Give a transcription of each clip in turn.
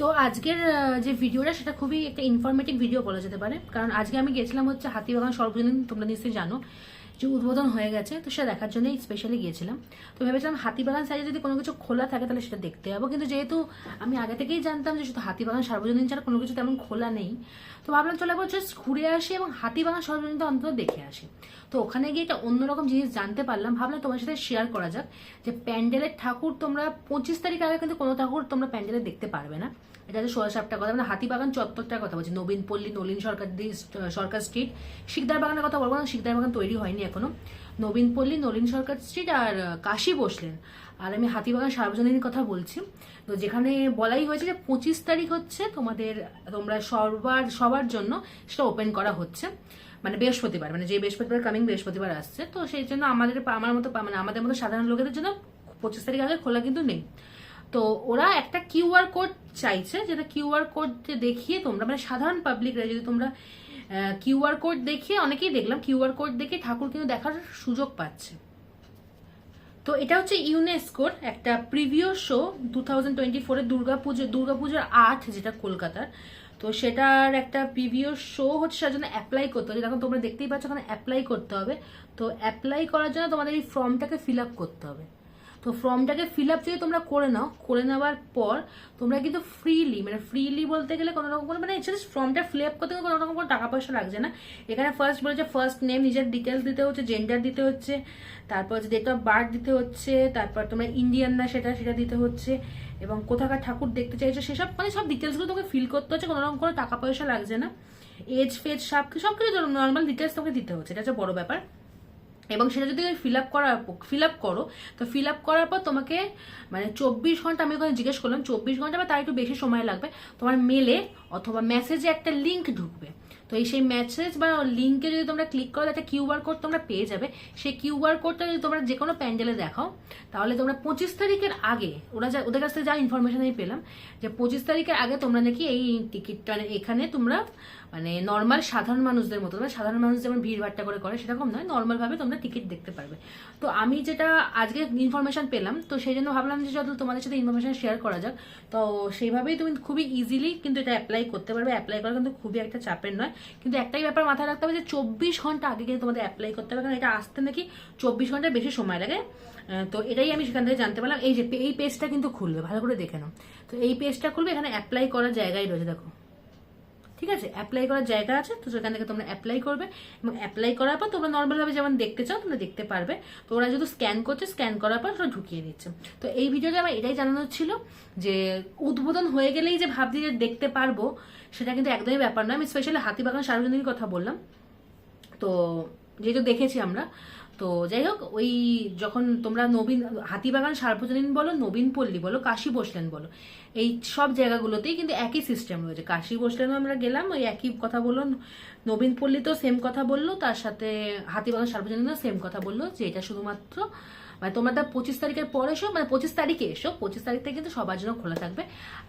তো আজকের যে ভিডিওটা, সেটা খুবই একটা ইনফরমেটিভ ভিডিও বলা যেতে পারে। কারণ আজকে আমি গেছিলাম হচ্ছে হাতিবাগান সর্বজনীন তোমরা নিশ্চয়ই জানো যে উদ্বোধন হয়ে গেছে, তো সেটা দেখার জন্যই স্পেশালি গিয়েছিলাম। তো ভেবেছিলাম হাতিবাগান সাইডে যদি কোনো কিছু খোলা থাকে, তাহলে সেটা দেখতে যাব। কিন্তু যেহেতু আমি আগে থেকেই জানতাম যে শুধু হাতিবাগান সার্বজনীন ছাড়া কোনো কিছু তেমন খোলা নেই, তো ভাবলাম চলে একবার জাস্ট ঘুরে আসি এবং হাতিবাগান সর্বজনীনটা অন্তত দেখে আসি। তো ওখানে গিয়ে একটা অন্যরকম জিনিস জানতে পারলাম। ভাবলাম তোমার সাথে শেয়ার করা যাক যে প্যান্ডেলের ঠাকুর তোমরা পঁচিশ তারিখ আগে কিন্তু কোনো ঠাকুর তোমরা প্যান্ডেলে দেখতে পারবে না। এটা হচ্ছে ষোলো সাতটা কথা। মানে হাতিবাগান চত্বরটার কথা বলছি। নবীন পল্লী, নলিন সরকার সরকার স্ট্রিট শিকদার বাগানের কথা বলব না, শিকদার বাগান তৈরি হয়নি এখনও। নবীন পল্লী, নলিন সরকার স্ট্রিট আর কাশী বসলেন। আর আমি হাতিবাগান সার্বজনীন কথা বলছি। তো যেখানে বলাই হয়েছে যে পঁচিশ তারিখ হচ্ছে তোমাদের, তোমরা সবার সবার জন্য সেটা ওপেন করা হচ্ছে। মানে বৃহস্পতিবার মানে যে বৃহস্পতিবার কামিং বৃহস্পতিবার আসছে, তো সেই জন্য আমাদের আমার মতো মানে আমাদের মতো সাধারণ লোকেদের জন্য পঁচিশ তারিখ আগে খোলা কিন্তু নেই। তো ওরা একটা কিউআর কোড চাইছে, যেটা কিউআর কোড দেখিয়ে তোমরা মানে সাধারণ পাবলিকরা যদি তোমরা কিউআর কোড দেখিয়ে, অনেকেই দেখলাম কিউআর কোড দেখে ঠাকুর কিন্তু দেখার সুযোগ পাচ্ছে। তো এটা হচ্ছে ইউনেস্কোর একটা preview show two thousand twenty ফোরে দুর্গাপুজো, দুর্গাপুজোর আর্ট যেটা কলকাতার। তো সেটার একটা প্রিভিও শো হচ্ছে সেটার জন্য অ্যাপ্লাই করতে হবে। এখন তোমরা দেখতেই পাচ্ছ ওখানে অ্যাপ্লাই করতে হবে। তো অ্যাপ্লাই করার জন্য তোমাদের এই ফর্মটাকে ফিল আপ করতে হবে। তো ফর্মটাকে ফিল আপ যদি তোমরা করে নাও, করে নেওয়ার পর তোমরা কিন্তু ফ্রিলি মানে ফ্রিলি বলতে গেলে কোনো রকম কোনো মানে ফর্মটা ফিল আপ করতে গেলে কোনো রকম কোনো টাকা পয়সা লাগছে না। এখানে ফার্স্ট বলেছে ফার্স্ট নেম নিজের ডিটেলস দিতে হচ্ছে জেন্ডার দিতে হচ্ছে, তারপর হচ্ছে ডেট অফ বার্থ দিতে হচ্ছে, তারপর তোমরা ইন্ডিয়ান না সেটা সেটা দিতে হচ্ছে, এবং কোথাকার ঠাকুর দেখতে চাইছো, সেসব মানে সব ডিটেলসগুলো তোমাকে ফিল করতে হচ্ছে, কোনো রকম কোনো টাকা পয়সা লাগছে না। এজ ফেজ সব সব কিছু নর্মাল ডিটেলস তোমাকে দিতে হচ্ছে, এটা হচ্ছে বড় ব্যাপার। এবং সেটা যদি ফিল আপ করার ফিল আপ করো, তো ফিল আপ করার পর তোমাকে মানে চব্বিশ ঘণ্টা আমি ওখানে জিজ্ঞেস করলাম, চব্বিশ ঘণ্টা বা তার একটু বেশি সময় লাগবে, তোমার মেলে অথবা মেসেজে একটা লিঙ্ক ঢুকবে। তো এই সেই মেসেজ বা লিঙ্কে যদি তোমরা ক্লিক করো একটা কিউআর কোড তোমরা পেয়ে যাবে। সেই কিউআর কোডটা যদি তোমরা যে কোনো প্যান্ডেলে দেখাও, তাহলে তোমরা পঁচিশ তারিখের আগে, ওরা যা, ওদের কাছ থেকে যা ইনফরমেশন আমি পেলাম, যে পঁচিশ তারিখের আগে তোমরা নাকি এই টিকিটটা এখানে তোমরা মানে নর্মাল সাধারণ মানুষদের মতো মানে সাধারণ মানুষ যেমন ভিড় ভাট্টা করে করে, সেরকম নয় নর্মালভাবে তোমরা টিকিট দেখতে পারবে। তো আমি যেটা আজকে ইনফরমেশন পেলাম, তো সেই জন্য ভাবলাম যে যত তোমাদের সাথে ইনফরমেশন শেয়ার করা যাক, তো সেইভাবেই তুমি খুবই ইজিলি কিন্তু এটা অ্যাপ্লাই করতে পারবে। অ্যাপ্লাই করা কিন্তু খুবই একটা চাপের নয়। কিন্তু একটাই ব্যাপার মাথায় রাখতে হবে যে চব্বিশ ঘণ্টা আগে কিন্তু তোমাদের অ্যাপ্লাই করতে হবে, কারণ এটা আসতে নাকি চব্বিশ ঘণ্টার বেশি সময় লাগে। তো এটাই আমি সেখান থেকে জানতে পারলাম। এই যে এই পেজটা কিন্তু খুলবে, ভালো করে দেখে নাও। তো এই পেজটা খুলবে, এখানে অ্যাপ্লাই করার জায়গায় রয়েছে, দেখো। ঠিক আছে? অ্যাপ্লাই করার জায়গা আছে, তো সেখান থেকে তোমরা অ্যাপ্লাই করবে এবং অ্যাপ্লাই করার পর তোমরা নর্মালভাবে যেমন দেখতে চাও, তোমরা দেখতে পারবে। তো ওরা যেহেতু স্ক্যান করছে স্ক্যান করার পর ওরা ঢুকিয়ে দিচ্ছে তো এই ভিডিওতে আমার এটাই জানানোর ছিল যে উদ্বোধন হয়ে গেলেই যে ভাবছি যে দেখতে পারব, সেটা কিন্তু একদমই ব্যাপার নয়। আমি স্পেশালি হাতিবাগান সার্বজনীন কথা বললাম। তো যেহেতু দেখেছি আমরা তো যাই হোক, ওই যখন তোমরা নবীন, হাতিবাগান, সার্বজনীন বলো, নবীন পল্লী বলো, কাশি বসলেন বলো, এই সব জায়গাগুলোতেই কিন্তু একই সিস্টেম রয়েছে। কাশি বসলেনও আমরা গেলাম, ওই একই কথা বলল, নবীন পল্লীতেও সেম কথা বলল, তার সাথে হাতিবাগান, সার্বজনীনও সেম কথা বলল, যে এটা শুধুমাত্র মানে তোমরা তার পঁচিশ তারিখের পরে এসো মানে পঁচিশ তারিখে এসো, পঁচিশ তারিখ থেকে কিন্তু সবার জন্য খোলা থাকবে।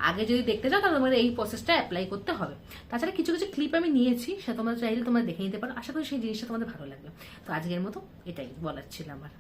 আগে যদি দেখতে চাও, তাহলে তোমাদের এই প্রসেসটা অ্যাপ্লাই করতে হবে। তাছাড়া কিছু কিছু ক্লিপ আমি নিয়েছি, সেটা তোমরা চাইলে তোমরা দেখে নিতে পারো। আশা করি সেই জিনিসটা তোমাদের ভালো লাগবে। তো আজকের মতো এটাই বলার ছিল আমার।